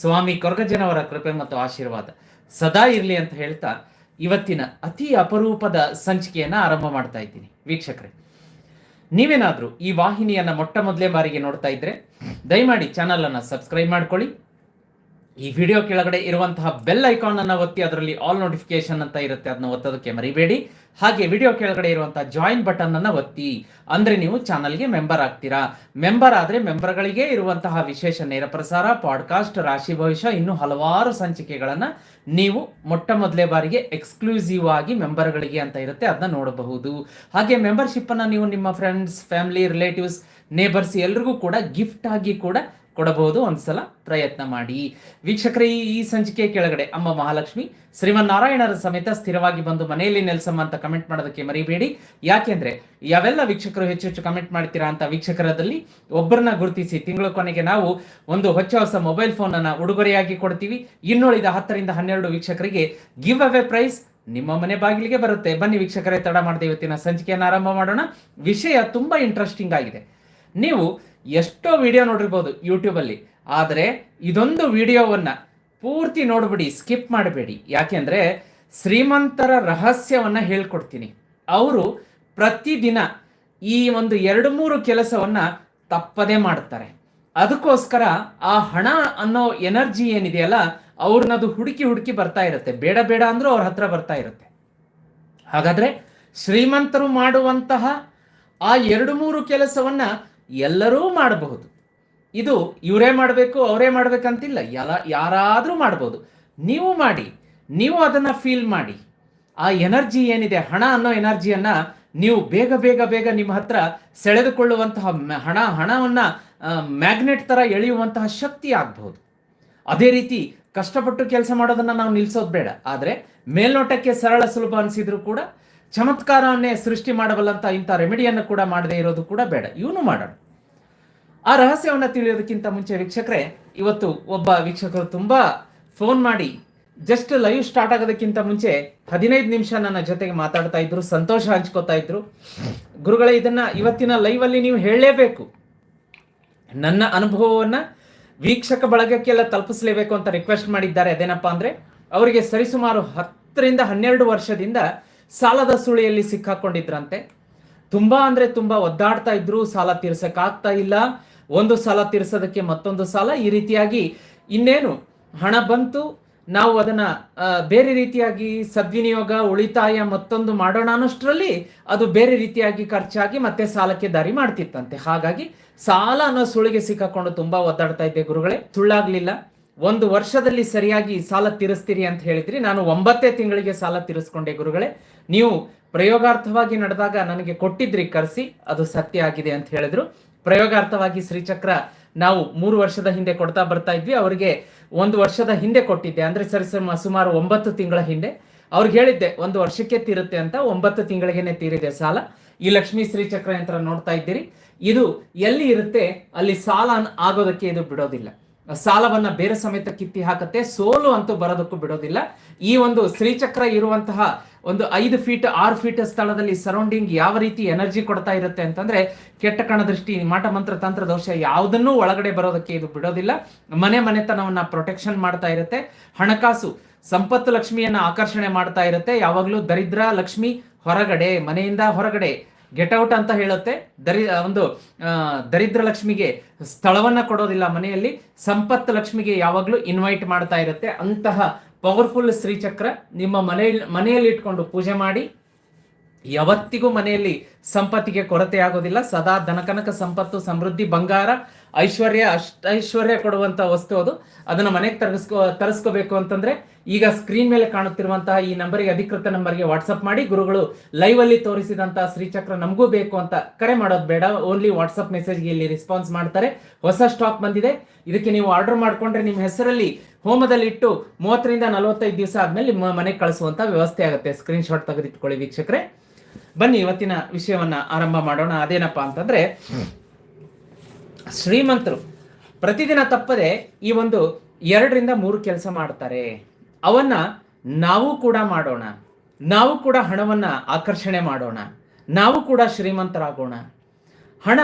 ಸ್ವಾಮಿ ಕೊರಗಜ್ಜನವರ ಕೃಪೆ ಮತ್ತು ಆಶೀರ್ವಾದ ಸದಾ ಇರಲಿ ಅಂತ ಹೇಳ್ತಾ ಇವತ್ತಿನ ಅತಿ ಅಪರೂಪದ ಸಂಚಿಕೆಯನ್ನ ಆರಂಭ ಮಾಡ್ತಾ ಇದ್ದೀನಿ. ವೀಕ್ಷಕರೇ, ನೀವೇನಾದ್ರೂ ಈ ವಾಹಿನಿಯನ್ನ ಮೊಟ್ಟ ಮೊದಲೇ ಬಾರಿಗೆ ನೋಡ್ತಾ ಇದ್ರೆ ದಯಮಾಡಿ ಚಾನಲ್ ಅನ್ನ ಸಬ್ಸ್ಕ್ರೈಬ್ ಮಾಡ್ಕೊಳ್ಳಿ. ಈ ವಿಡಿಯೋ ಕೆಳಗಡೆ ಇರುವಂತಹ ಬೆಲ್ ಐಕಾನ್ ಅನ್ನ ಒತ್ತಿ, ಅದರಲ್ಲಿ ಆಲ್ ನೋಟಿಫಿಕೇಶನ್ ಅಂತ ಇರುತ್ತೆ ಅದನ್ನ ಒತ್ತೋದಕ್ಕೆ ಮರಿಬೇಡಿ. ಹಾಗೆ ವಿಡಿಯೋ ಕೆಳಗಡೆ ಇರುವಂತಹ ಜಾಯಿನ್ ಬಟನ್ ಅನ್ನ ಒತ್ತಿ, ಅಂದ್ರೆ ನೀವು ಚಾನಲ್ಗೆ ಮೆಂಬರ್ ಆಗ್ತೀರಾ. ಮೆಂಬರ್ ಆದ್ರೆ ಮೆಂಬರ್ಗಳಿಗೆ ಇರುವಂತಹ ವಿಶೇಷ ನೇರ ಪ್ರಸಾರ ಪಾಡ್ಕಾಸ್ಟ್ ರಾಶಿ ಭವಿಷ್ಯ, ಇನ್ನು ಹಲವಾರು ಸಂಚಿಕೆಗಳನ್ನ ನೀವು ಮೊಟ್ಟ ಮೊದಲೇ ಬಾರಿಗೆ ಎಕ್ಸ್ಕ್ಲೂಸಿವ್ ಆಗಿ ಮೆಂಬರ್ಗಳಿಗೆ ಅಂತ ಇರುತ್ತೆ ಅದನ್ನ ನೋಡಬಹುದು. ಹಾಗೆ ಮೆಂಬರ್ಶಿಪ್ ಅನ್ನ ನೀವು ನಿಮ್ಮ ಫ್ರೆಂಡ್ಸ್ ಫ್ಯಾಮಿಲಿ ರಿಲೇಟಿವ್ಸ್ ನೇಬರ್ಸ್ ಎಲ್ರಿಗೂ ಕೂಡ ಗಿಫ್ಟ್ ಆಗಿ ಕೂಡ ಕೊಡಬಹುದು. ಒಂದ್ಸಲ ಪ್ರಯತ್ನ ಮಾಡಿ. ವೀಕ್ಷಕರೇ, ಈ- ಸಂಚಿಕೆ ಕೆಳಗಡೆ ಅಮ್ಮ ಮಹಾಲಕ್ಷ್ಮಿ, ಶ್ರೀಮನ್ನಾರಾಯಣರ ಸಮೇತ ಸ್ಥಿರವಾಗಿ ಬಂದು ಮನೆಯಲ್ಲಿ ನೆಲೆಸಮ್ಮ ಅಂತ ಕಮೆಂಟ್ ಮಾಡೋದಕ್ಕೆ ಮರಿಬೇಡಿ. ಯಾಕೆಂದ್ರೆ ಯಾವೆಲ್ಲ ವೀಕ್ಷಕರು ಹೆಚ್ಚು ಹೆಚ್ಚು ಕಮೆಂಟ್ ಮಾಡ್ತೀರಾ ಅಂತ ವೀಕ್ಷಕರದಲ್ಲಿ ಒಬ್ಬರನ್ನ ಗುರುತಿಸಿ ತಿಂಗಳ ಕೊನೆಗೆ ನಾವು ಒಂದು ಹೊಚ್ಚ ಹೊಸ ಮೊಬೈಲ್ ಫೋನ್ ಅನ್ನ ಉಡುಗೊರೆಯಾಗಿ ಕೊಡ್ತೀವಿ. ಇನ್ನುಳಿದ ಹತ್ತರಿಂದ ಹನ್ನೆರಡು ವೀಕ್ಷಕರಿಗೆ ಗಿವ್ ಅವೇ ಪ್ರೈಸ್ ನಿಮ್ಮ ಮನೆ ಬಾಗಿಲಿಗೆ ಬರುತ್ತೆ. ಬನ್ನಿ ವೀಕ್ಷಕರೇ, ತಡ ಮಾಡದೆ ಇವತ್ತಿನ ಸಂಚಿಕೆಯನ್ನು ಆರಂಭ ಮಾಡೋಣ. ವಿಷಯ ತುಂಬಾ ಇಂಟ್ರೆಸ್ಟಿಂಗ್ ಆಗಿದೆ. ನೀವು ಎಷ್ಟೋ ವಿಡಿಯೋ ನೋಡಿರ್ಬೋದು ಯೂಟ್ಯೂಬಲ್ಲಿ ಆದರೆ ಇದೊಂದು ವಿಡಿಯೋವನ್ನು ಪೂರ್ತಿ ನೋಡಿಬಿಡಿ, ಸ್ಕಿಪ್ ಮಾಡಬೇಡಿ. ಯಾಕೆಂದರೆ ಶ್ರೀಮಂತರ ರಹಸ್ಯವನ್ನು ಹೇಳ್ಕೊಡ್ತೀನಿ. ಅವರು ಪ್ರತಿದಿನ ಈ ಒಂದು ಎರಡು ಮೂರು ಕೆಲಸವನ್ನು ತಪ್ಪದೇ ಮಾಡ್ತಾರೆ. ಅದಕ್ಕೋಸ್ಕರ ಆ ಹಣ ಅನ್ನೋ ಎನರ್ಜಿ ಏನಿದೆಯಲ್ಲ, ಅವ್ರನ್ನದು ಹುಡುಕಿ ಹುಡುಕಿ ಬರ್ತಾ ಇರುತ್ತೆ. ಬೇಡ ಬೇಡ ಅಂದರೂ ಅವ್ರ ಹತ್ರ ಬರ್ತಾ ಇರುತ್ತೆ. ಹಾಗಾದರೆ ಶ್ರೀಮಂತರು ಮಾಡುವಂತಹ ಆ ಎರಡು ಮೂರು ಕೆಲಸವನ್ನ ಎಲ್ಲರೂ ಮಾಡಬಹುದು. ಇದು ಇವರೇ ಮಾಡಬೇಕು, ಅವರೇ ಮಾಡಬೇಕಂತಿಲ್ಲ. ಎಲ್ಲ, ಯಾರಾದರೂ ಮಾಡ್ಬೋದು. ನೀವು ಮಾಡಿ, ನೀವು ಅದನ್ನು ಫೀಲ್ ಮಾಡಿ. ಆ ಎನರ್ಜಿ ಏನಿದೆ, ಹಣ ಅನ್ನೋ ಎನರ್ಜಿಯನ್ನು ನೀವು ಬೇಗ ಬೇಗ ಬೇಗ ನಿಮ್ಮ ಹತ್ರ ಸೆಳೆದುಕೊಳ್ಳುವಂತಹ ಹಣ, ಹಣವನ್ನು ಮ್ಯಾಗ್ನೆಟ್ ಥರ ಎಳೆಯುವಂತಹ ಶಕ್ತಿ ಆಗಬಹುದು. ಅದೇ ರೀತಿ ಕಷ್ಟಪಟ್ಟು ಕೆಲಸ ಮಾಡೋದನ್ನು ನಾವು ನಿಲ್ಲಿಸೋದು ಬೇಡ. ಆದರೆ ಮೇಲ್ನೋಟಕ್ಕೆ ಸರಳ ಸುಲಭ ಅನಿಸಿದ್ರು ಕೂಡ ಚಮತ್ಕಾರವನ್ನೇ ಸೃಷ್ಟಿ ಮಾಡಬಲ್ಲಂತ ಇಂಥ ರೆಮಿಡಿಯನ್ನು ಕೂಡ ಮಾಡದೇ ಇರೋದು ಕೂಡ ಬೇಡ. ಇವನು ಮಾಡೋಣ. ಆ ರಹಸ್ಯವನ್ನು ತಿಳಿಯೋದಕ್ಕಿಂತ ಮುಂಚೆ ವೀಕ್ಷಕರೇ, ಇವತ್ತು ಒಬ್ಬ ವೀಕ್ಷಕರು ತುಂಬ ಫೋನ್ ಮಾಡಿ ಜಸ್ಟ್ ಲೈವ್ ಸ್ಟಾರ್ಟ್ ಆಗೋದಕ್ಕಿಂತ ಮುಂಚೆ ಹದಿನೈದು ನಿಮಿಷ ನನ್ನ ಜೊತೆಗೆ ಮಾತಾಡ್ತಾ ಇದ್ರು, ಸಂತೋಷ ಹಂಚ್ಕೋತಾ ಇದ್ರು. ಗುರುಗಳೇ, ಇದನ್ನ ಇವತ್ತಿನ ಲೈವ್ ಅಲ್ಲಿ ನೀವು ಹೇಳಲೇಬೇಕು. ನನ್ನ ಅನುಭವವನ್ನ ವೀಕ್ಷಕ ಬಳಗಕ್ಕೆಲ್ಲ ತಲುಪಿಸಲೇಬೇಕು ಅಂತ ರಿಕ್ವೆಸ್ಟ್ ಮಾಡಿದ್ದಾರೆ. ಅದೇನಪ್ಪ ಅಂದ್ರೆ, ಅವರಿಗೆ ಸರಿಸುಮಾರು ಹತ್ತರಿಂದ ಹನ್ನೆರಡು ವರ್ಷದಿಂದ ಸಾಲದ ಸುಳಿಯಲ್ಲಿ ಸಿಕ್ಕಾಕೊಂಡಿದ್ರಂತೆ. ತುಂಬಾ ಅಂದ್ರೆ ತುಂಬಾ ಒದ್ದಾಡ್ತಾ ಇದ್ರು, ಸಾಲ ತೀರ್ಸಕ್ ಇಲ್ಲ. ಒಂದು ಸಾಲ ತೀರ್ಸೋದಕ್ಕೆ ಮತ್ತೊಂದು ಸಾಲ. ಈ ರೀತಿಯಾಗಿ ಇನ್ನೇನು, ಹಣ ಬಂತು, ನಾವು ಅದನ್ನ ಬೇರೆ ರೀತಿಯಾಗಿ ಸದ್ವಿನಿಯೋಗ, ಉಳಿತಾಯ ಮತ್ತೊಂದು ಮಾಡೋಣ ಅನ್ನೋಷ್ಟರಲ್ಲಿ ಅದು ಬೇರೆ ರೀತಿಯಾಗಿ ಖರ್ಚಾಗಿ ಮತ್ತೆ ಸಾಲಕ್ಕೆ ದಾರಿ ಮಾಡ್ತಿತ್ತಂತೆ. ಹಾಗಾಗಿ ಸಾಲ ಅನ್ನೋ ಸುಳಿಗೆ ಸಿಕ್ಕಾಕೊಂಡು ತುಂಬಾ ಒದ್ದಾಡ್ತಾ ಇದ್ದೆ ಗುರುಗಳೇ. ತುಳ್ಳಾಗ್ಲಿಲ್ಲ ಒಂದು ವರ್ಷದಲ್ಲಿ ಸರಿಯಾಗಿ ಸಾಲ ತೀರಿಸ್ತೀರಿ ಅಂತ ಹೇಳಿದ್ರಿ. ನಾನು ಒಂಬತ್ತೇ ತಿಂಗಳಿಗೆ ಸಾಲ ತೀರಿಸ್ಕೊಂಡೆ ಗುರುಗಳೇ. ನೀವು ಪ್ರಯೋಗಾರ್ಥವಾಗಿ ನಡೆದಾಗ ನನಗೆ ಕೊಟ್ಟಿದ್ರಿ ಕರೆಸಿ, ಅದು ಸತ್ಯ ಆಗಿದೆ ಅಂತ ಹೇಳಿದ್ರು. ಪ್ರಯೋಗಾರ್ಥವಾಗಿ ಶ್ರೀಚಕ್ರ ನಾವು ಮೂರು ವರ್ಷದ ಹಿಂದೆ ಕೊಡ್ತಾ ಬರ್ತಾ ಇದ್ವಿ. ಅವರಿಗೆ ಒಂದು ವರ್ಷದ ಹಿಂದೆ ಕೊಟ್ಟಿದ್ದೆ. ಅಂದ್ರೆ ಸರಿ ಸುಮ- ಸುಮಾರು ಒಂಬತ್ತು ತಿಂಗಳ ಹಿಂದೆ. ಅವ್ರಿಗೆ ಹೇಳಿದ್ದೆ, ಒಂದು ವರ್ಷಕ್ಕೆ ತೀರುತ್ತೆ ಅಂತ, ಒಂಬತ್ತು ತಿಂಗಳಿಗೆನೆ ತೀರಿದೆ ಸಾಲ. ಈ ಲಕ್ಷ್ಮೀ ಶ್ರೀಚಕ್ರ ಯಂತ್ರ ನೋಡ್ತಾ ಇದ್ದೀರಿ. ಇದು ಎಲ್ಲಿ ಇರುತ್ತೆ, ಅಲ್ಲಿ ಸಾಲ ಆಗೋದಕ್ಕೆ ಇದು ಬಿಡೋದಿಲ್ಲ. ಸಾಲವನ್ನ ಬೇರೆ ಸಮೇತ ಕಿತ್ತಿ ಹಾಕತ್ತೆ. ಸೋಲು ಅಂತೂ ಬರೋದಕ್ಕೂ ಬಿಡೋದಿಲ್ಲ. ಈ ಒಂದು ಶ್ರೀಚಕ್ರ ಇರುವಂತಹ ಒಂದು ಐದು ಫೀಟ್ ಆರು ಫೀಟ್ ಸ್ಥಳದಲ್ಲಿ ಸರೌಂಡಿಂಗ್ ಯಾವ ರೀತಿ ಎನರ್ಜಿ ಕೊಡ್ತಾ ಇರುತ್ತೆ ಅಂತಂದ್ರೆ ಕೆಟ್ಟ ಕಣದೃಷ್ಟಿ ಮಾಟ ಮಂತ್ರ ತಂತ್ರ ದೋಷ ಯಾವುದನ್ನೂ ಒಳಗಡೆ ಬರೋದಕ್ಕೆ ಇದು ಬಿಡೋದಿಲ್ಲ. ಮನೆ ಮನೆತನವನ್ನ ಪ್ರೊಟೆಕ್ಷನ್ ಮಾಡ್ತಾ ಇರುತ್ತೆ. ಹಣಕಾಸು, ಸಂಪತ್ತು ಲಕ್ಷ್ಮಿಯನ್ನ ಆಕರ್ಷಣೆ ಮಾಡ್ತಾ ಇರುತ್ತೆ. ಯಾವಾಗಲೂ ದರಿದ್ರ ಲಕ್ಷ್ಮಿ ಹೊರಗಡೆ, ಮನೆಯಿಂದ ಹೊರಗಡೆ. ಗೆಟ್ ಔಟ್ ಅಂತ ಹೇಳುತ್ತೆ. ದರಿ ಒಂದು ದರಿದ್ರ ಲಕ್ಷ್ಮಿಗೆ ಸ್ಥಳವನ್ನ ಕೊಡೋದಿಲ್ಲ ಮನೆಯಲ್ಲಿ, ಸಂಪತ್ ಲಕ್ಷ್ಮಿಗೆ ಯಾವಾಗಲೂ ಇನ್ವೈಟ್ ಮಾಡ್ತಾ ಇರುತ್ತೆ. ಅಂತಹ ಪವರ್ಫುಲ್ ಶ್ರೀಚಕ್ರ ನಿಮ್ಮ ಮನೆಯಲ್ಲಿ ಮನೆಯಲ್ಲಿ ಇಟ್ಕೊಂಡು ಪೂಜೆ ಮಾಡಿ, ಯಾವತ್ತಿಗೂ ಮನೆಯಲ್ಲಿ ಸಂಪತ್ತಿಗೆ ಕೊರತೆ ಆಗೋದಿಲ್ಲ. ಸದಾ ಧನಕನಕ ಸಂಪತ್ತು, ಸಮೃದ್ಧಿ, ಬಂಗಾರ ಐಶ್ವರ್ಯ ಅಷ್ಟೈಶ್ವರ್ಯ ಕೊಡುವಂತ ವಸ್ತು ಅದು. ಅದನ್ನ ಮನೆಗೆ ತರಿಸ್ಕೋ ತರಿಸ್ಕೋಬೇಕು ಅಂತಂದ್ರೆ ಈಗ ಸ್ಕ್ರೀನ್ ಮೇಲೆ ಕಾಣುತ್ತಿರುವಂತಹ ಈ ನಂಬರಿಗೆ ಅಧಿಕೃತ ನಂಬರ್ಗೆ ವಾಟ್ಸಪ್ ಮಾಡಿ, ಗುರುಗಳು ಲೈವ್ ಅಲ್ಲಿ ತೋರಿಸಿದಂತಹ ಶ್ರೀಚಕ್ರ ನಮಗೂ ಬೇಕು ಅಂತ ಕರೆ ಮಾಡೋದು ಬೇಡ. ಓನ್ಲಿ ವಾಟ್ಸಪ್ ಮೆಸೇಜ್ಗೆ ಇಲ್ಲಿ ರೆಸ್ಪಾನ್ಸ್ ಮಾಡ್ತಾರೆ. ಹೊಸ ಸ್ಟಾಕ್ ಬಂದಿದೆ. ಇದಕ್ಕೆ ನೀವು ಆರ್ಡರ್ ಮಾಡಿಕೊಂಡ್ರೆ ನಿಮ್ಮ ಹೆಸರಲ್ಲಿ ಹೋಮದಲ್ಲಿ ಇಟ್ಟು ಮೂವತ್ತರಿಂದ ನಲವತ್ತೈದು ದಿವಸ ಆದ್ಮೇಲೆ ನಿಮ್ಮ ಮನೆಗೆ ಕಳಿಸುವಂತ ವ್ಯವಸ್ಥೆ ಆಗುತ್ತೆ. ಸ್ಕ್ರೀನ್ ಶಾಟ್ ತೆಗೆದಿಟ್ಕೊಳ್ಳಿ ವೀಕ್ಷಕರೇ. ಬನ್ನಿ, ಇವತ್ತಿನ ವಿಷಯವನ್ನ ಆರಂಭ ಮಾಡೋಣ. ಅದೇನಪ್ಪ ಅಂತಂದ್ರೆ ಶ್ರೀಮಂತರು. ಪ್ರತಿದಿನ ತಪ್ಪದೆ ಈ ಒಂದು ಎರಡರಿಂದ ಮೂರು ಕೆಲಸ ಮಾಡ್ತಾರೆ. ಅವನ್ನ ನಾವು ಕೂಡ ಮಾಡೋಣ. ನಾವು ಕೂಡ ಹಣವನ್ನ ಆಕರ್ಷಣೆ ಮಾಡೋಣ. ನಾವು ಕೂಡ ಶ್ರೀಮಂತರಾಗೋಣ. ಹಣ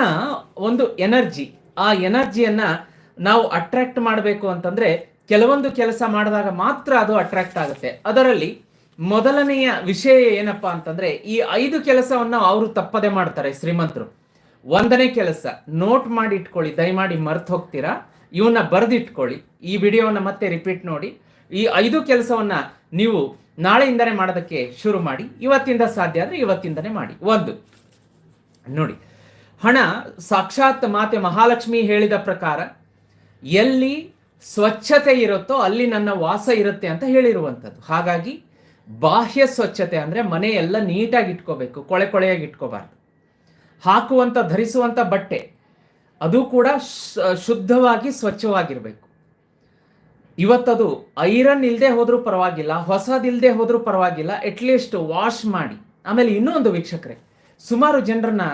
ಒಂದು ಎನರ್ಜಿ. ಆ ಎನರ್ಜಿಯನ್ನ ನಾವು ಅಟ್ರಾಕ್ಟ್ ಮಾಡಬೇಕು ಅಂತಂದ್ರೆ ಕೆಲವೊಂದು ಕೆಲಸ ಮಾಡಿದಾಗ ಮಾತ್ರ ಅದು ಅಟ್ರಾಕ್ಟ್ ಆಗುತ್ತೆ. ಅದರಲ್ಲಿ ಮೊದಲನೆಯ ವಿಷಯ ಏನಪ್ಪಾ ಅಂತಂದ್ರೆ ಈ ಐದು ಕೆಲಸವನ್ನ ಅವರು ತಪ್ಪದೆ ಮಾಡ್ತಾರೆ ಶ್ರೀಮಂತರು. ಒಂದನೇ ಕೆಲಸ ನೋಟ್ ಮಾಡಿ ಇಟ್ಕೊಳ್ಳಿ, ದಯಮಾಡಿ ಮರ್ತು ಹೋಗ್ತೀರಾ? ಇವನ್ನ ಬರೆದಿಟ್ಕೊಳ್ಳಿ. ಈ ವಿಡಿಯೋವನ್ನು ಮತ್ತೆ ರಿಪೀಟ್ ನೋಡಿ. ಈ ಐದು ಕೆಲಸವನ್ನ ನೀವು ನಾಳೆಯಿಂದನೇ ಮಾಡೋದಕ್ಕೆ ಶುರು ಮಾಡಿ. ಇವತ್ತಿಂದ ಸಾಧ್ಯ ಆದರೆ ಇವತ್ತಿಂದನೇ ಮಾಡಿ. ಒಂದು, ನೋಡಿ, ಹಣ ಸಾಕ್ಷಾತ್ ಮಾತೆ ಮಹಾಲಕ್ಷ್ಮಿ ಹೇಳಿದ ಪ್ರಕಾರ, ಎಲ್ಲಿ ಸ್ವಚ್ಛತೆ ಇರುತ್ತೋ ಅಲ್ಲಿ ನನ್ನ ವಾಸ ಇರುತ್ತೆ ಅಂತ ಹೇಳಿರುವಂಥದ್ದು. ಹಾಗಾಗಿ, ಬಾಹ್ಯ ಸ್ವಚ್ಛತೆ ಅಂದರೆ ಮನೆಯೆಲ್ಲ ನೀಟಾಗಿ ಇಟ್ಕೋಬೇಕು, ಕೊಳೆ ಕೊಳೆಯಾಗಿ ಇಟ್ಕೋಬಾರ್ದು. ಹಾಕುವಂತ, ಧರಿಸುವಂತ ಬಟ್ಟೆ, ಅದು ಕೂಡ ಶುದ್ಧವಾಗಿ ಸ್ವಚ್ಛವಾಗಿರ್ಬೇಕು. ಇವತ್ತದು ಐರನ್ ಇಲ್ಲದೆ ಹೋದರೂ ಪರವಾಗಿಲ್ಲ ಹೊಸದಿಲ್ಲದೆ ಹೋದರೂ ಪರವಾಗಿಲ್ಲ ಅಟ್ಲೀಸ್ಟ್ ವಾಶ್ ಮಾಡಿ. ಆಮೇಲೆ ಇನ್ನೂ ಒಂದು ವೀಕ್ಷಕರೇ, ಸುಮಾರು ಜನರನ್ನ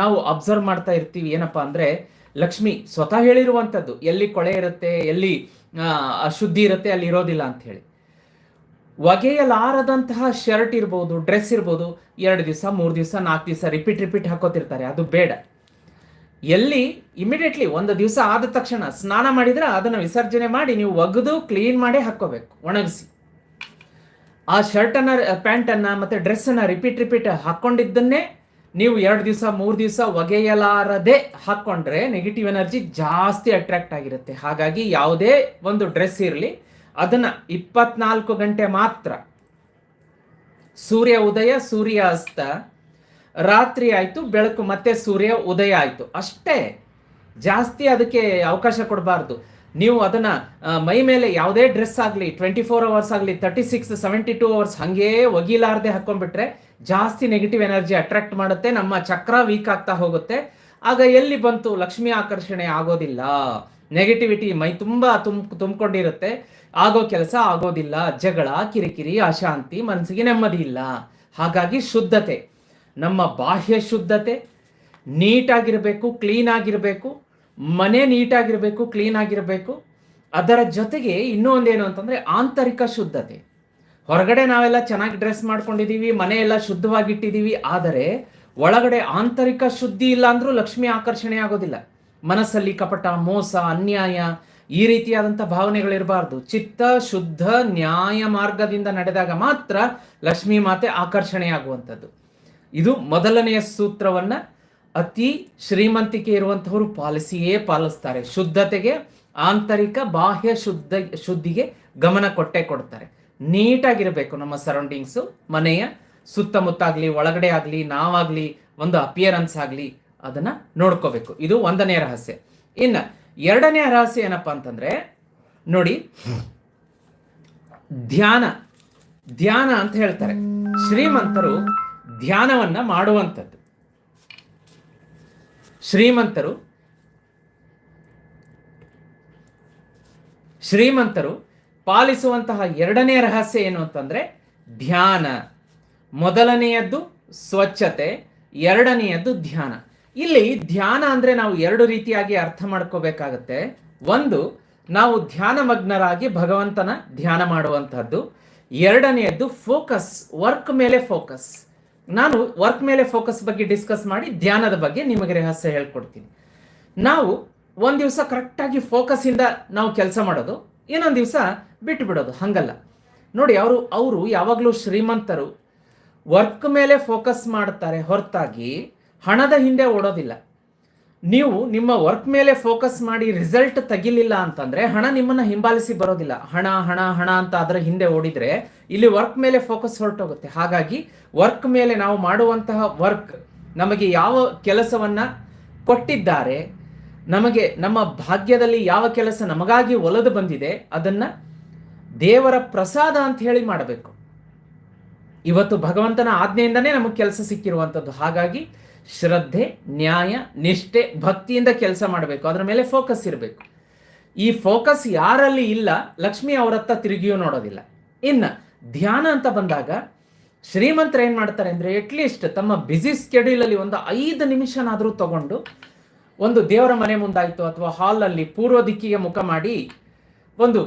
ನಾವು ಅಬ್ಸರ್ವ್ ಮಾಡ್ತಾ ಇರ್ತೀವಿ, ಏನಪ್ಪಾ ಅಂದ್ರೆ ಲಕ್ಷ್ಮಿ ಸ್ವತಃ ಹೇಳಿರುವಂಥದ್ದು ಎಲ್ಲಿ ಕೊಳೆ ಇರುತ್ತೆ, ಎಲ್ಲಿ ಅಶುದ್ಧಿ ಇರುತ್ತೆ, ಅಲ್ಲಿ ಇರೋದಿಲ್ಲ ಅಂತ ಹೇಳಿ. ಒಗೆಯಲಾರದಂತಹ ಶರ್ಟ್ ಇರ್ಬೋದು, ಡ್ರೆಸ್ ಇರ್ಬೋದು, ಎರಡು ದಿವಸ, ಮೂರು ದಿವಸ, ನಾಲ್ಕು ದಿವಸ ರಿಪೀಟ್ ರಿಪೀಟ್ ಹಾಕೋತಿರ್ತಾರೆ. ಅದು ಬೇಡ. ಎಲ್ಲಿ ಇಮಿಡಿಯೇಟ್ಲಿ ಒಂದು ದಿವಸ ಆದ ತಕ್ಷಣ ಸ್ನಾನ ಮಾಡಿದ್ರೆ ಅದನ್ನು ವಿಸರ್ಜನೆ ಮಾಡಿ ನೀವು ಒಗೆದು ಕ್ಲೀನ್ ಮಾಡಿ ಹಾಕೋಬೇಕು ಒಣಗಿಸಿ. ಆ ಶರ್ಟನ್ನು, ಪ್ಯಾಂಟನ್ನು ಮತ್ತು ಡ್ರೆಸ್ಸನ್ನು ರಿಪೀಟ್ ರಿಪೀಟ್ ಹಾಕ್ಕೊಂಡಿದ್ದನ್ನೇ ನೀವು ಎರಡು ದಿವಸ, ಮೂರು ದಿವಸ ಒಗೆಯಲಾರದೆ ಹಾಕ್ಕೊಂಡ್ರೆ ನೆಗೆಟಿವ್ ಎನರ್ಜಿ ಜಾಸ್ತಿ ಅಟ್ರಾಕ್ಟ್ ಆಗಿರುತ್ತೆ. ಹಾಗಾಗಿ ಯಾವುದೇ ಒಂದು ಡ್ರೆಸ್ ಇರಲಿ ಅದನ್ನ ಇಪ್ಪತ್ನಾಲ್ಕು ಗಂಟೆ ಮಾತ್ರ. ಸೂರ್ಯ ಉದಯ, ಸೂರ್ಯ ಅಸ್ತ. ರಾತ್ರಿ ಆಯ್ತು, ಬೆಳಕು ಮತ್ತೆ ಸೂರ್ಯ ಉದಯ ಆಯ್ತು. ಅಷ್ಟೇ. ಜಾಸ್ತಿ ಅದಕ್ಕೆ ಅವಕಾಶ ಕೊಡಬಾರ್ದು. ನೀವು ಅದನ್ನ ಮೈ ಮೇಲೆ ಯಾವುದೇ ಡ್ರೆಸ್ ಆಗಲಿ, ಟ್ವೆಂಟಿ ಫೋರ್ ಅವರ್ಸ್ ಆಗಲಿ thirty six, seventy two hours ಹಂಗೇ ಒಗಿಲಾರದೆ ಹಾಕೊಂಡ್ಬಿಟ್ರೆ ಜಾಸ್ತಿ ನೆಗೆಟಿವ್ ಎನರ್ಜಿ ಅಟ್ರಾಕ್ಟ್ ಮಾಡುತ್ತೆ, ನಮ್ಮ ಚಕ್ರ ವೀಕ್ ಆಗ್ತಾ ಹೋಗುತ್ತೆ. ಆಗ ಎಲ್ಲಿ ಬಂತು ಲಕ್ಷ್ಮಿ ಆಕರ್ಷಣೆ ಆಗೋದಿಲ್ಲ. ನೆಗೆಟಿವಿಟಿ ಮೈ ತುಂಬಾ ತುಂಬ ತುಂಬಿಕೊಂಡಿರುತ್ತೆ. ಆಗೋ ಕೆಲಸ ಆಗೋದಿಲ್ಲ, ಜಗಳ, ಕಿರಿಕಿರಿ, ಅಶಾಂತಿ, ಮನಸ್ಸಿಗೆ ನೆಮ್ಮದಿ ಇಲ್ಲ. ಹಾಗಾಗಿ ಶುದ್ಧತೆ, ನಮ್ಮ ಬಾಹ್ಯ ಶುದ್ಧತೆ, ನೀಟಾಗಿರಬೇಕು ಕ್ಲೀನ್ ಆಗಿರಬೇಕು ಮನೆ ನೀಟಾಗಿರಬೇಕು ಕ್ಲೀನ್ ಆಗಿರಬೇಕು ಅದರ ಜೊತೆಗೆ ಇನ್ನೂ ಒಂದೇನು ಅಂತಂದ್ರೆ ಆಂತರಿಕ ಶುದ್ಧತೆ. ಹೊರಗಡೆ ನಾವೆಲ್ಲ ಚೆನ್ನಾಗಿ ಡ್ರೆಸ್ ಮಾಡ್ಕೊಂಡಿದೀವಿ, ಮನೆ ಶುದ್ಧವಾಗಿಟ್ಟಿದ್ದೀವಿ ಆದರೆ ಒಳಗಡೆ ಆಂತರಿಕ ಶುದ್ಧಿ ಇಲ್ಲ ಅಂದರೂ ಲಕ್ಷ್ಮಿ ಆಕರ್ಷಣೆ ಆಗೋದಿಲ್ಲ. ಮನಸ್ಸಲ್ಲಿ ಕಪಟ, ಮೋಸ, ಅನ್ಯಾಯ ಈ ರೀತಿಯಾದಂಥ ಭಾವನೆಗಳಿರಬಾರ್ದು. ಚಿತ್ತ ಶುದ್ಧ ನ್ಯಾಯ ಮಾರ್ಗದಿಂದ ನಡೆದಾಗ ಮಾತ್ರ ಲಕ್ಷ್ಮೀ ಮಾತೆ ಆಕರ್ಷಣೆಯಾಗುವಂಥದ್ದು. ಇದು ಮೊದಲನೆಯ ಸೂತ್ರವನ್ನ ಅತಿ ಶ್ರೀಮಂತಿಕೆ ಇರುವಂತಹವರು ಪಾಲಿಸಿಯೇ ಪಾಲಿಸ್ತಾರೆ. ಶುದ್ಧತೆಗೆ ಆಂತರಿಕ ಬಾಹ್ಯ ಶುದ್ಧ ಶುದ್ಧಿಗೆ ಗಮನ ಕೊಟ್ಟೆ ಕೊಡ್ತಾರೆ. ನೀಟಾಗಿರಬೇಕು ನಮ್ಮ ಸರೌಂಡಿಂಗ್ಸು, ಮನೆಯ ಸುತ್ತಮುತ್ತ ಆಗಲಿ ಒಳಗಡೆ ಆಗಲಿ, ನಾವಾಗ್ಲಿ, ಒಂದು ಅಪಿಯರೆನ್ಸ್ ಆಗಲಿ, ಅದನ್ನ ನೋಡ್ಕೋಬೇಕು. ಇದು ಒಂದನೇ ರಹಸ್ಯ. ಇನ್ನ ಎರಡನೇ ರಹಸ್ಯ ಏನಪ್ಪ ಅಂತಂದ್ರೆ, ನೋಡಿ, ಧ್ಯಾನ ಧ್ಯಾನ ಅಂತ ಹೇಳ್ತಾರೆ. ಶ್ರೀಮಂತರು ಧ್ಯಾನವನ್ನ ಮಾಡುವಂಥದ್ದು. ಶ್ರೀಮಂತರು ಶ್ರೀಮಂತರು ಪಾಲಿಸುವಂತಹ ಎರಡನೇ ರಹಸ್ಯ ಏನು ಅಂತಂದ್ರೆ, ಧ್ಯಾನ. ಮೊದಲನೆಯದ್ದು ಸ್ವಚ್ಛತೆ, ಎರಡನೆಯದ್ದು ಧ್ಯಾನ. ಇಲ್ಲಿ ಧ್ಯಾನ ಅಂದ್ರೆ ನಾವು ಎರಡು ರೀತಿಯಾಗಿ ಅರ್ಥ ಮಾಡ್ಕೋಬೇಕಾಗತ್ತೆ. ಒಂದು, ನಾವು ಧ್ಯಾನ ಮಗ್ನರಾಗಿ ಭಗವಂತನ ಧ್ಯಾನ ಮಾಡುವಂತಹದ್ದು. ಎರಡನೆಯದ್ದು ಫೋಕಸ್ ವರ್ಕ್ ಮೇಲೆ ಫೋಕಸ್ ನಾನು ವರ್ಕ್ ಮೇಲೆ ಫೋಕಸ್ ಬಗ್ಗೆ ಡಿಸ್ಕಸ್ ಮಾಡಿ ಧ್ಯಾನದ ಬಗ್ಗೆ ನಿಮಗೆ ರಹಸ್ಯ ಹೇಳ್ಕೊಡ್ತೀನಿ. ನಾವು ಒಂದು ದಿವಸ ಕರೆಕ್ಟಾಗಿ ಫೋಕಸ್ಸಿಂದ ನಾವು ಕೆಲಸ ಮಾಡೋದು, ಇನ್ನೊಂದು ದಿವಸ ಬಿಟ್ಟು ಬಿಡೋದು ಹಂಗಲ್ಲ. ನೋಡಿ, ಅವರು ಅವರು ಯಾವಾಗಲೂ ಶ್ರೀಮಂತರು ವರ್ಕ್ ಮೇಲೆ ಫೋಕಸ್ ಮಾಡ್ತಾರೆ ಹೊರತಾಗಿ ಹಣದ ಹಿಂದೆ ಓಡೋದಿಲ್ಲ. ನೀವು ನಿಮ್ಮ ವರ್ಕ್ ಮೇಲೆ ಫೋಕಸ್ ಮಾಡಿ ರಿಸಲ್ಟ್ ತೆಗಿಲಿಲ್ಲ ಅಂತಂದ್ರೆ ಹಣ ನಿಮ್ಮನ್ನ ಹಿಂಬಾಲಿಸಿ ಬರೋದಿಲ್ಲ. ಹಣ ಹಣ ಹಣ ಅಂತ ಅದರ ಹಿಂದೆ ಓಡಿದ್ರೆ ಇಲ್ಲಿ ವರ್ಕ್ ಮೇಲೆ ಫೋಕಸ್ ಹೊರಟೋಗುತ್ತೆ. ಹಾಗಾಗಿ ವರ್ಕ್ ಮೇಲೆ ನಾವು ಮಾಡುವಂತಹ ವರ್ಕ್ ನಮಗೆ ಯಾವ ಕೆಲಸವನ್ನ ಕೊಟ್ಟಿದ್ದಾರೆ, ನಮಗೆ ನಮ್ಮ ಭಾಗ್ಯದಲ್ಲಿ ಯಾವ ಕೆಲಸ ನಮಗಾಗಿ ಒಲದು ಬಂದಿದೆ, ಅದನ್ನ ದೇವರ ಪ್ರಸಾದ ಅಂತ ಹೇಳಿ ಮಾಡಬೇಕು. ಇವತ್ತು ಭಗವಂತನ ಆಜ್ಞೆಯಿಂದನೇ ನಮಗೆ ಕೆಲಸ ಸಿಕ್ಕಿರುವಂಥದ್ದು ಹಾಗಾಗಿ ಶ್ರದ್ಧೆ, ನ್ಯಾಯ, ನಿಷ್ಠೆ, ಭಕ್ತಿಯಿಂದ ಕೆಲಸ ಮಾಡಬೇಕು. ಅದರ ಮೇಲೆ ಫೋಕಸ್ ಇರಬೇಕು. ಈ ಫೋಕಸ್ ಯಾರಲ್ಲಿ ಇಲ್ಲ, ಲಕ್ಷ್ಮಿ ಅವರತ್ತ ತಿರುಗಿಯೂ ನೋಡೋದಿಲ್ಲ. ಇನ್ನು ಧ್ಯಾನ ಅಂತ ಬಂದಾಗ ಶ್ರೀಮಂತರು ಏನು ಮಾಡ್ತಾರೆ ಅಂದರೆ ಅಟ್ಲೀಸ್ಟ್ ತಮ್ಮ ಬ್ಯುಸಿ ಸ್ಕೆಡ್ಯೂಲಲ್ಲಿ ಒಂದು ಐದು ನಿಮಿಷನಾದರೂ ತಗೊಂಡು ಒಂದು ದೇವರ ಮನೆ ಮುಂದಾಯಿತು ಅಥವಾ ಹಾಲಲ್ಲಿ ಪೂರ್ವ ದಿಕ್ಕಿಗೆ ಮುಖ ಮಾಡಿ ಒಂದು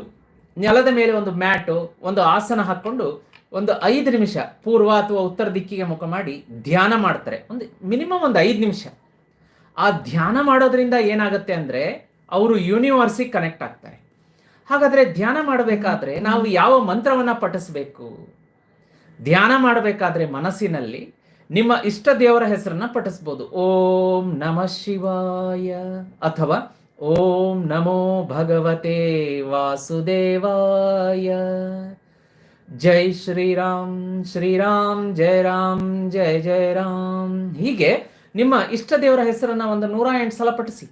ನೆಲದ ಮೇಲೆ ಒಂದು ಮ್ಯಾಟು, ಒಂದು ಆಸನ ಹಾಕ್ಕೊಂಡು ಒಂದು ಐದು ನಿಮಿಷ ಪೂರ್ವ ಅಥವಾ ಉತ್ತರ ದಿಕ್ಕಿಗೆ ಮುಖ ಮಾಡಿ ಧ್ಯಾನ ಮಾಡ್ತಾರೆ. ಒಂದು ಮಿನಿಮಮ್ ಒಂದು ಐದು ನಿಮಿಷ. ಆ ಧ್ಯಾನ ಮಾಡೋದ್ರಿಂದ ಏನಾಗುತ್ತೆ ಅಂದರೆ ಅವರು ಯೂನಿವರ್ಸಿಗೆ ಕನೆಕ್ಟ್ ಆಗ್ತಾರೆ. ಹಾಗಾದರೆ ಧ್ಯಾನ ಮಾಡಬೇಕಾದ್ರೆ ನಾವು ಯಾವ ಮಂತ್ರವನ್ನು ಪಠಿಸಬೇಕು? ಧ್ಯಾನ ಮಾಡಬೇಕಾದ್ರೆ ಮನಸ್ಸಿನಲ್ಲಿ ನಿಮ್ಮ ಇಷ್ಟ ದೇವರ ಹೆಸರನ್ನ ಪಠಿಸ್ಬೋದು. ಓಂ ನಮ ಶಿವಾಯ ಅಥವಾ ಓಂ ನಮೋ ಭಗವತೆ ವಾಸುದೇವಾಯ. ಜೈ ಶ್ರೀರಾಮ್ ಶ್ರೀರಾಮ್ ಜಯ ರಾಮ್ ಜಯ ಜಯ ರಾಮ್. ಹೀಗೆ ನಿಮ್ಮ ಇಷ್ಟ ದೇವರ ಹೆಸರನ್ನ ಒಂದು ನೂರ ಎಂಟು ಸಲ ಪಠಿಸಿ.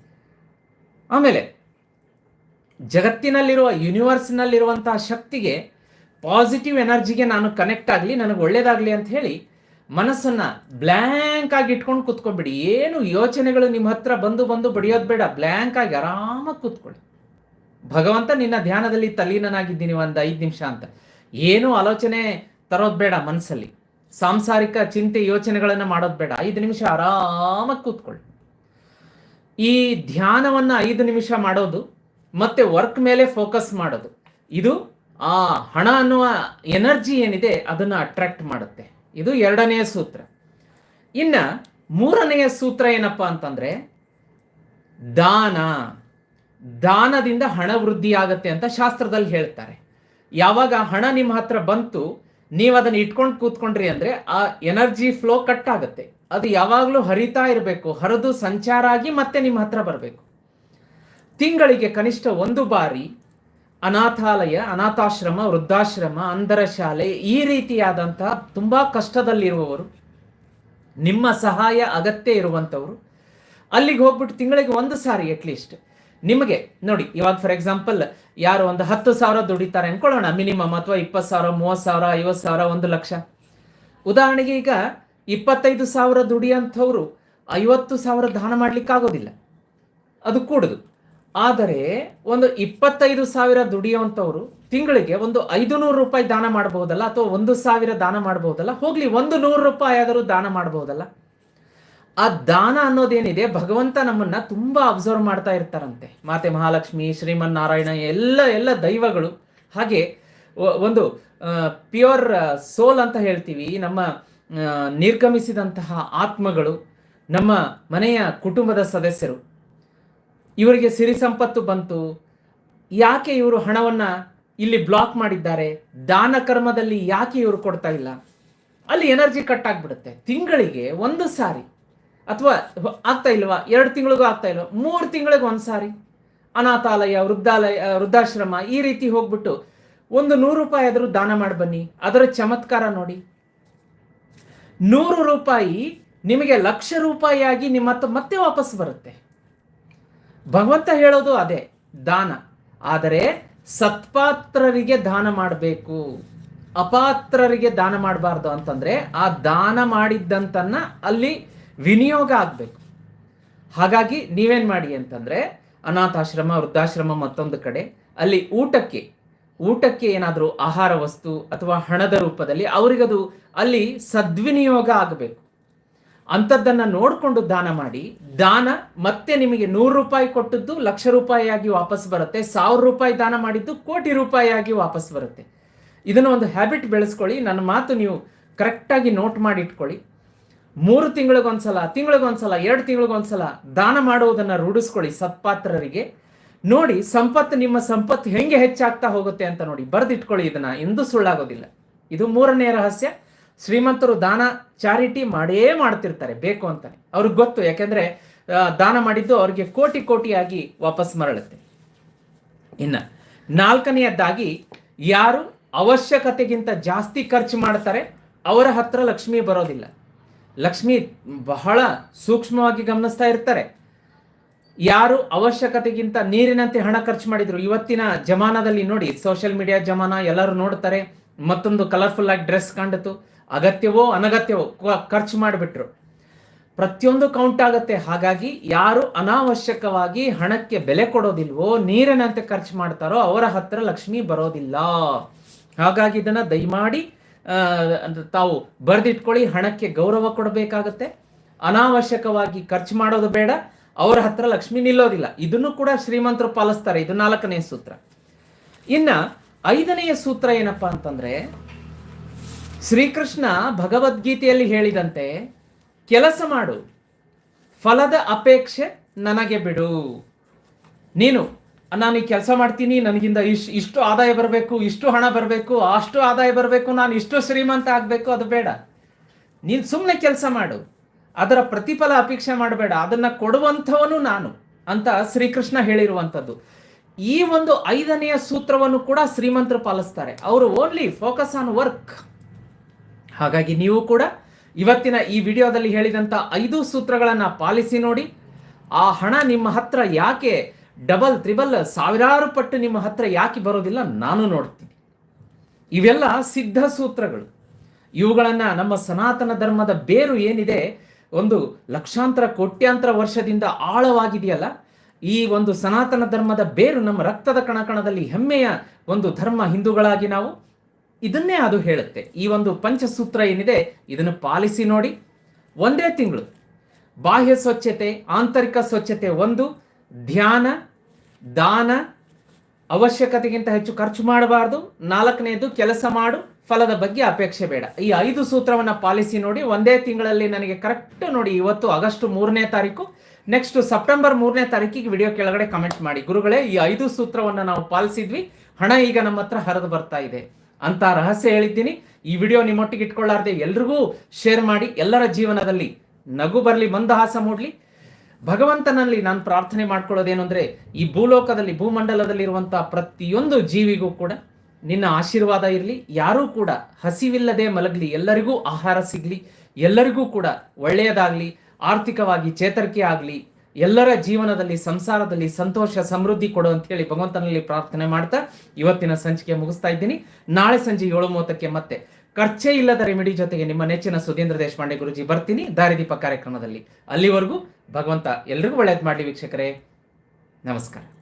ಆಮೇಲೆ ಜಗತ್ತಿನಲ್ಲಿರುವ ಯೂನಿವರ್ಸ್ನಲ್ಲಿರುವಂತಹ ಶಕ್ತಿಗೆ ಪಾಸಿಟಿವ್ ಎನರ್ಜಿಗೆ ನಾನು ಕನೆಕ್ಟ್ ಆಗಲಿ, ನನಗೆ ಒಳ್ಳೇದಾಗಲಿ ಅಂತ ಹೇಳಿ ಮನಸ್ಸನ್ನು ಬ್ಲ್ಯಾಂಕ್ ಆಗಿ ಇಟ್ಕೊಂಡು ಕೂತ್ಕೊಬಿಡಿ ಏನು ಯೋಚನೆಗಳು ನಿಮ್ಮ ಹತ್ರ ಬಂದು ಬಂದು ಬಡಿಯೋದು ಬೇಡ. ಬ್ಲ್ಯಾಂಕ್ ಆಗಿ ಆರಾಮಾಗಿ ಕೂತ್ಕೊಳ್ಳಿ. ಭಗವಂತ ನಿನ್ನ ಧ್ಯಾನದಲ್ಲಿ ತಲ್ಲೀನನಾಗಿದ್ದೀನಿ ಒಂದು ಐದು ನಿಮಿಷ ಅಂತ. ಏನು ಆಲೋಚನೆ ತರೋದು ಬೇಡ ಮನಸ್ಸಲ್ಲಿ ಸಾಂಸಾರಿಕ ಚಿಂತೆ ಯೋಚನೆಗಳನ್ನು ಮಾಡೋದು ಬೇಡ. ಐದು ನಿಮಿಷ ಆರಾಮಾಗಿ ಕೂತ್ಕೊಳ್ಳಿ. ಈ ಧ್ಯಾನವನ್ನು ಐದು ನಿಮಿಷ ಮಾಡೋದು, ಮತ್ತೆ ವರ್ಕ್ ಮೇಲೆ ಫೋಕಸ್ ಮಾಡೋದು, ಇದು ಆ ಹಣ ಅನ್ನುವ ಎನರ್ಜಿ ಏನಿದೆ ಅದನ್ನು ಅಟ್ರಾಕ್ಟ್ ಮಾಡುತ್ತೆ. ಇದು ಎರಡನೆಯ ಸೂತ್ರ. ಇನ್ನ ಮೂರನೆಯ ಸೂತ್ರ ಏನಪ್ಪ ಅಂತಂದ್ರೆ, ದಾನ. ದಾನದಿಂದ ಹಣ ವೃದ್ಧಿ ಅಂತ ಶಾಸ್ತ್ರದಲ್ಲಿ ಹೇಳ್ತಾರೆ. ಯಾವಾಗ ಹಣ ನಿಮ್ಮ ಹತ್ರ ಬಂತು, ನೀವು ಅದನ್ನ ಇಟ್ಕೊಂಡು ಕೂತ್ಕೊಂಡ್ರಿ ಅಂದ್ರೆ ಆ ಎನರ್ಜಿ ಫ್ಲೋ ಕಟ್ ಆಗುತ್ತೆ. ಅದು ಯಾವಾಗಲೂ ಹರಿತಾ ಇರಬೇಕು, ಹರಿದು ಸಂಚಾರ ಆಗಿ ಮತ್ತೆ ನಿಮ್ಮ ಹತ್ರ ಬರಬೇಕು. ತಿಂಗಳಿಗೆ ಕನಿಷ್ಠ ಒಂದು ಬಾರಿ ಅನಾಥಾಲಯ, ಅನಾಥಾಶ್ರಮ, ವೃದ್ಧಾಶ್ರಮ ಅಂಧರ ಶಾಲೆ ಈ ರೀತಿಯಾದಂತಹ ತುಂಬಾ ಕಷ್ಟದಲ್ಲಿರುವವರು, ನಿಮ್ಮ ಸಹಾಯ ಅಗತ್ಯ ಇರುವಂಥವ್ರು, ಅಲ್ಲಿಗೆ ಹೋಗ್ಬಿಟ್ಟು ತಿಂಗಳಿಗೆ ಒಂದು ಸಾರಿ ಅಟ್ಲೀಸ್ಟ್ ನಿಮಗೆ, ನೋಡಿ, ಇವಾಗ ಫಾರ್ ಎಕ್ಸಾಂಪಲ್ ಯಾರು ಒಂದು ಹತ್ತು ಸಾವಿರ ದುಡಿತಾರೆ ಅನ್ಕೊಳ್ಳೋಣ, ಮಿನಿಮಮ್ ಅಥವಾ ಇಪ್ಪತ್ತು ಸಾವಿರ, ಮೂವತ್ತು ಸಾವಿರ, ಐವತ್ತು ಸಾವಿರ, ಒಂದು ಲಕ್ಷ. ಉದಾಹರಣೆಗೆ ಈಗ ಇಪ್ಪತ್ತೈದು ಸಾವಿರ ದುಡಿಯಂಥವ್ರು ಐವತ್ತು ಸಾವಿರ ದಾನ ಮಾಡ್ಲಿಕ್ಕಾಗೋದಿಲ್ಲ ಅದು ಕೂಡುದು. ಆದರೆ ಒಂದು ಇಪ್ಪತ್ತೈದು ಸಾವಿರ ದುಡಿಯುವಂಥವ್ರು ತಿಂಗಳಿಗೆ ಒಂದು ಐದು ನೂರು ರೂಪಾಯಿ ದಾನ ಮಾಡಬಹುದಲ್ಲ ಅಥವಾ ಒಂದು ಸಾವಿರ ದಾನ ಮಾಡಬಹುದಲ್ಲ ಹೋಗ್ಲಿ, ಒಂದು ನೂರು ರೂಪಾಯಿ ಆದರೂ ದಾನ ಮಾಡಬಹುದಲ್ಲ ಆ ದಾನ ಅನ್ನೋದೇನಿದೆ, ಭಗವಂತ ನಮ್ಮನ್ನ ತುಂಬಾ ಅಬ್ಸರ್ವ್ ಮಾಡ್ತಾ ಇರ್ತಾರಂತೆ. ಮಾತೆ ಮಹಾಲಕ್ಷ್ಮಿ, ಶ್ರೀಮನ್ನಾರಾಯಣ, ಎಲ್ಲ ಎಲ್ಲ ದೈವಗಳು. ಹಾಗೆ ಒಂದು ಪ್ಯೂರ್ ಸೋಲ್ ಅಂತ ಹೇಳ್ತೀವಿ. ನಮ್ಮ ನಿರ್ಗಮಿಸಿದಂತಹ ಆತ್ಮಗಳು, ನಮ್ಮ ಮನೆಯ ಕುಟುಂಬದ ಸದಸ್ಯರು. ಇವರಿಗೆ ಸಿರಿ ಸಂಪತ್ತು ಬಂತು. ಯಾಕೆ ಇವರು ಹಣವನ್ನ ಇಲ್ಲಿ ಬ್ಲಾಕ್ ಮಾಡಿದ್ದಾರೆ? ದಾನ ಕರ್ಮದಲ್ಲಿ ಯಾಕೆ ಇವರು ಕೊಡ್ತಾ ಇಲ್ಲ? ಅಲ್ಲಿ ಎನರ್ಜಿ ಕಟ್ ಆಗ್ಬಿಡುತ್ತೆ. ತಿಂಗಳಿಗೆ ಒಂದು ಸಾರಿ ಅಥವಾ ಆಗ್ತಾ ಇಲ್ವಾ? ಎರಡು ತಿಂಗಳಿಗೂ ಆಗ್ತಾ ಇಲ್ವಾ? ಮೂರು ತಿಂಗಳಿಗೆ ಒಂದ್ಸಾರಿ. ಅನಾಥಾಲಯ, ವೃದ್ಧಾಲಯ ವೃದ್ಧಾಶ್ರಮ ಈ ರೀತಿ ಹೋಗ್ಬಿಟ್ಟು ಒಂದು ನೂರು ರೂಪಾಯಿ ಆದರೂ ದಾನ ಮಾಡಿ ಬನ್ನಿ. ಅದರ ಚಮತ್ಕಾರ ನೋಡಿ. ನೂರು ರೂಪಾಯಿ ನಿಮಗೆ ಲಕ್ಷ ರೂಪಾಯಿಯಾಗಿ ನಿಮ್ಮ ಮತ್ತೆ ವಾಪಸ್ ಬರುತ್ತೆ. ಭಗವಂತ ಹೇಳೋದು ಅದೇ, ದಾನ. ಆದರೆ ಸತ್ಪಾತ್ರರಿಗೆ ದಾನ ಮಾಡಬೇಕು. ಅಪಾತ್ರರಿಗೆ ದಾನ ಮಾಡಬಾರ್ದು ಅಂತಂದ್ರೆ ಆ ದಾನ ಮಾಡಿದ್ದಂತನ್ನ ಅಲ್ಲಿ ವಿನಿಯೋಗ ಆಗಬೇಕು. ಹಾಗಾಗಿ ನೀವೇನು ಮಾಡಿ ಅಂತಂದ್ರೆ ಅನಾಥಾಶ್ರಮ, ವೃದ್ಧಾಶ್ರಮ ಮತ್ತೊಂದು ಕಡೆ ಅಲ್ಲಿ ಊಟಕ್ಕೆ ಊಟಕ್ಕೆ ಏನಾದರೂ ಆಹಾರ ವಸ್ತು ಅಥವಾ ಹಣದ ರೂಪದಲ್ಲಿ ಅವರಿಗದು ಅಲ್ಲಿ ಸದ್ವಿನಿಯೋಗ ಆಗಬೇಕು. ಅಂಥದ್ದನ್ನು ನೋಡಿಕೊಂಡು ದಾನ ಮಾಡಿ, ದಾನ ಮತ್ತೆ ನಿಮಗೆ ನೂರು ರೂಪಾಯಿ ಕೊಟ್ಟದ್ದು ಲಕ್ಷ ರೂಪಾಯಿಯಾಗಿ ವಾಪಸ್ ಬರುತ್ತೆ, ಸಾವಿರ ರೂಪಾಯಿ ದಾನ ಮಾಡಿದ್ದು ಕೋಟಿ ರೂಪಾಯಿಯಾಗಿ ವಾಪಸ್ ಬರುತ್ತೆ. ಇದನ್ನು ಒಂದು ಹ್ಯಾಬಿಟ್ ಬೆಳೆಸ್ಕೊಳ್ಳಿ, ನನ್ನ ಮಾತು ನೀವು ಕರೆಕ್ಟಾಗಿ ನೋಟ್ ಮಾಡಿ ಇಟ್ಕೊಳ್ಳಿ. ಮೂರು ತಿಂಗಳಿಗೊಂದ್ಸಲ ತಿಂಗಳಿಗೊಂದ್ಸಲ, ಎರಡು ತಿಂಗಳಿಗೊಂದ್ಸಲ ದಾನ ಮಾಡುವುದನ್ನು ರೂಢಿಸ್ಕೊಳ್ಳಿ ಸತ್ಪಾತ್ರರಿಗೆ. ನೋಡಿ, ಸಂಪತ್ತು ನಿಮ್ಮ ಸಂಪತ್ತು ಹೆಂಗೆ ಹೆಚ್ಚಾಗ್ತಾ ಹೋಗುತ್ತೆ ಅಂತ ನೋಡಿ, ಬರೆದಿಟ್ಕೊಳ್ಳಿ ಇದನ್ನ, ಎಂದೂ ಸುಳ್ಳಾಗೋದಿಲ್ಲ. ಇದು ಮೂರನೇ ರಹಸ್ಯ. ಶ್ರೀಮಂತರು ದಾನ, ಚಾರಿಟಿ ಮಾಡೇ ಮಾಡ್ತಿರ್ತಾರೆ, ಬೇಕು ಅಂತಾನೆ. ಅವ್ರಿಗೆ ಗೊತ್ತು, ಯಾಕೆಂದ್ರೆ ದಾನ ಮಾಡಿದ್ದು ಅವ್ರಿಗೆ ಕೋಟಿ ಕೋಟಿಯಾಗಿ ವಾಪಸ್ ಮರಳುತ್ತೆ. ಇನ್ನ ನಾಲ್ಕನೆಯದ್ದಾಗಿ, ಯಾರು ಅವಶ್ಯಕತೆಗಿಂತ ಜಾಸ್ತಿ ಖರ್ಚು ಮಾಡ್ತಾರೆ, ಅವರ ಹತ್ರ ಲಕ್ಷ್ಮಿ ಬರೋದಿಲ್ಲ. ಲಕ್ಷ್ಮಿ ಬಹಳ ಸೂಕ್ಷ್ಮವಾಗಿ ಗಮನಿಸ್ತಾ ಇರ್ತಾರೆ. ಯಾರು ಅವಶ್ಯಕತೆಗಿಂತ ನೀರಿನಂತೆ ಹಣ ಖರ್ಚು ಮಾಡಿದ್ರು. ಇವತ್ತಿನ ಜಮಾನದಲ್ಲಿ ನೋಡಿ ಸೋಷಿಯಲ್ ಮೀಡಿಯಾ ಜಮಾನ ಎಲ್ಲರೂ ನೋಡ್ತಾರೆ, ಮತ್ತೊಂದು ಕಲರ್ಫುಲ್ ಆಗಿ ಡ್ರೆಸ್ ಕಂಡಿತು, ಅಗತ್ಯವೋ ಅನಗತ್ಯವೋ ಖರ್ಚು ಮಾಡಿಬಿಟ್ರು. ಪ್ರತಿಯೊಂದು ಕೌಂಟ್ ಆಗುತ್ತೆ. ಹಾಗಾಗಿ ಯಾರು ಅನಾವಶ್ಯಕವಾಗಿ ಹಣಕ್ಕೆ ಬೆಲೆ ಕೊಡೋದಿಲ್ವೋ, ನೀರಿನಂತೆ ಖರ್ಚು ಮಾಡ್ತಾರೋ ಅವರ ಹತ್ರ ಲಕ್ಷ್ಮಿ ಬರೋದಿಲ್ಲ. ಹಾಗಾಗಿ ಇದನ್ನ ದಯಮಾಡಿ ತಾವು ಬರೆದಿಟ್ಕೊಳ್ಳಿ, ಹಣಕ್ಕೆ ಗೌರವ ಕೊಡಬೇಕಾಗತ್ತೆ. ಅನಾವಶ್ಯಕವಾಗಿ ಖರ್ಚು ಮಾಡೋದು ಬೇಡ. ಅವರ ಹತ್ರ ಲಕ್ಷ್ಮಿ ನಿಲ್ಲೋದಿಲ್ಲ. ಇದನ್ನು ಕೂಡ ಶ್ರೀಮಂತರು ಪಾಲಿಸ್ತಾರೆ. ಇದು ನಾಲ್ಕನೇ ಸೂತ್ರ. ಇನ್ನ ಐದನೆಯ ಸೂತ್ರ ಏನಪ್ಪಾ ಅಂತಂದ್ರೆ, ಶ್ರೀಕೃಷ್ಣ ಭಗವದ್ಗೀತೆಯಲ್ಲಿ ಹೇಳಿದಂತೆ, ಕೆಲಸ ಮಾಡು, ಫಲದ ಅಪೇಕ್ಷೆ ನನಗೆ ಬಿಡು. ನೀನು ನಾನು ಈ ಕೆಲಸ ಮಾಡ್ತೀನಿ, ನನಗಿಂದ ಇಶ್, ಇಷ್ಟು ಆದಾಯ ಬರಬೇಕು, ಇಷ್ಟು ಹಣ ಬರಬೇಕು, ಅಷ್ಟು ಆದಾಯ ಬರಬೇಕು, ನಾನು ಇಷ್ಟು ಶ್ರೀಮಂತ ಆಗಬೇಕು, ಅದು ಬೇಡ. ನೀನು ಸುಮ್ಮನೆ ಕೆಲಸ ಮಾಡು. ಅದರ ಪ್ರತಿಫಲ ಅಪೇಕ್ಷೆ ಮಾಡಬೇಡ. ಅದನ್ನು ಕೊಡುವಂಥವನು ನಾನು ಅಂತ ಶ್ರೀಕೃಷ್ಣ ಹೇಳಿರುವಂಥದ್ದು. ಈ ಒಂದು ಐದನೆಯ ಸೂತ್ರವನ್ನು ಕೂಡ ಶ್ರೀಮಂತರು ಪಾಲಿಸ್ತಾರೆ. ಅವರು ಓನ್ಲಿ ಫೋಕಸ್ ಆನ್ ವರ್ಕ್ ಹಾಗಾಗಿ ನೀವು ಕೂಡ ಇವತ್ತಿನ ಈ ವಿಡಿಯೋದಲ್ಲಿ ಹೇಳಿದಂಥ ಐದು ಸೂತ್ರಗಳನ್ನು ಪಾಲಿಸಿ ನೋಡಿ. ಆ ಹಣ ನಿಮ್ಮ ಹತ್ರ ಯಾಕೆ ಡಬಲ್, ತ್ರಿಬಲ್, ಸಾವಿರಾರು ಪಟ್ಟು ನಿಮ್ಮ ಹತ್ರ ಯಾಕೆ ಬರೋದಿಲ್ಲ ನಾನು ನೋಡ್ತೀನಿ. ಇವೆಲ್ಲ ಸಿದ್ಧ ಸೂತ್ರಗಳು. ಇವುಗಳನ್ನು ನಮ್ಮ ಸನಾತನ ಧರ್ಮದ ಬೇರು ಏನಿದೆ? ಒಂದು ಲಕ್ಷಾಂತರ, ಕೋಟ್ಯಾಂತರ ವರ್ಷದಿಂದ ಆಳವಾಗಿದೆಯಲ್ಲ? ಈ ಒಂದು ಸನಾತನ ಧರ್ಮದ ಬೇರು ನಮ್ಮ ರಕ್ತದ ಕಣಕಣದಲ್ಲಿ ಹೆಮ್ಮೆಯ ಒಂದು ಧರ್ಮ ಹಿಂದೂಗಳಾಗಿ ನಾವು ಇದನ್ನೇ ಅದು ಹೇಳುತ್ತೆ. ಈ ಒಂದು ಪಂಚಸೂತ್ರ ಏನಿದೆ? ಇದನ್ನು ಪಾಲಿಸಿ ನೋಡಿ. ಒಂದೇ ತಿಂಗಳು. ಬಾಹ್ಯ ಸ್ವಚ್ಛತೆ, ಆಂತರಿಕ ಸ್ವಚ್ಛತೆ ಒಂದು ಧ್ಯಾನ, ದಾನ, ಅವಶ್ಯಕತೆಗಿಂತ ಹೆಚ್ಚು ಖರ್ಚು ಮಾಡಬಾರ್ದು. ನಾಲ್ಕನೇದು ಕೆಲಸ ಮಾಡು, ಫಲದ ಬಗ್ಗೆ ಅಪೇಕ್ಷೆ ಬೇಡ. ಈ ಐದು ಸೂತ್ರವನ್ನು ಪಾಲಿಸಿ ನೋಡಿ, ಒಂದೇ ತಿಂಗಳಲ್ಲಿ ನನಗೆ ಕರೆಕ್ಟ್ ನೋಡಿ ಇವತ್ತು ಆಗಸ್ಟ್ ಮೂರನೇ ತಾರೀಕು. ನೆಕ್ಸ್ಟ್ ಸೆಪ್ಟೆಂಬರ್ ಮೂರನೇ ತಾರೀಕಿಗೆ ವಿಡಿಯೋ ಕೆಳಗಡೆ ಕಮೆಂಟ್ ಮಾಡಿ. ಗುರುಗಳೇ, ಈ ಐದು ಸೂತ್ರವನ್ನು ನಾವು ಪಾಲಿಸಿದ್ವಿ. ಹಣ ಈಗ ನಮ್ಮ ಹತ್ರ ಹರಿದು ಬರ್ತಾ ಇದೆ. ಅಂತ ರಹಸ್ಯ ಹೇಳಿದ್ದೀನಿ. ಈ ವಿಡಿಯೋ ನಿಮ್ಮೊಟ್ಟಿಗೆ ಇಟ್ಕೊಳ್ಳಾರ್ದೆ ಎಲ್ರಿಗೂ ಶೇರ್ ಮಾಡಿ, ಎಲ್ಲರ ಜೀವನದಲ್ಲಿ ನಗು ಬರಲಿ, ಮಂದಹಾಸ ಮೂಡ್ಲಿ. ಭಗವಂತನಲ್ಲಿ ನಾನು ಪ್ರಾರ್ಥನೆ ಮಾಡ್ಕೊಳ್ಳೋದೇನು ಅಂದರೆ ಈ ಭೂಲೋಕದಲ್ಲಿ ಭೂಮಂಡಲದಲ್ಲಿರುವಂಥ ಪ್ರತಿಯೊಂದು ಜೀವಿಗೂ ಕೂಡ ನಿನ್ನ ಆಶೀರ್ವಾದ ಇರಲಿ, ಯಾರೂ ಕೂಡ ಹಸಿವಿಲ್ಲದೆ ಮಲಗಲಿ, ಎಲ್ಲರಿಗೂ ಆಹಾರ ಸಿಗಲಿ, ಎಲ್ಲರಿಗೂ ಕೂಡ ಒಳ್ಳೆಯದಾಗಲಿ, ಆರ್ಥಿಕವಾಗಿ ಚೇತರಿಕೆ ಆಗಲಿ, ಎಲ್ಲರ ಜೀವನದಲ್ಲಿ, ಸಂಸಾರದಲ್ಲಿ ಸಂತೋಷ, ಸಮೃದ್ಧಿ ಕೊಡು ಅಂತ ಹೇಳಿ ಭಗವಂತನಲ್ಲಿ ಪ್ರಾರ್ಥನೆ ಮಾಡ್ತಾ ಇವತ್ತಿನ ಸಂಚಿಕೆ ಮುಗಿಸ್ತಾ ಇದ್ದೀನಿ. ನಾಳೆ ಸಂಜೆ ಏಳು ಮೂವತ್ತಕ್ಕೆ ಮತ್ತೆ ಖರ್ಚೇ ಇಲ್ಲದ ರೆಮಿಡಿ ಜೊತೆಗೆ ನಿಮ್ಮ ನೆಚ್ಚಿನ ಸುಧೀಂದ್ರ ದೇಶಪಾಂಡೆ ಗುರುಜಿ ಬರ್ತೀನಿ. ದಾರಿದೀಪ ಕಾರ್ಯಕ್ರಮದಲ್ಲಿ ಅಲ್ಲಿವರೆಗೂ ಭಗವಂತ ಎಲ್ರಿಗೂ ಒಳ್ಳೇದು ಮಾಡಲಿ ವೀಕ್ಷಕರೇ. ನಮಸ್ಕಾರ.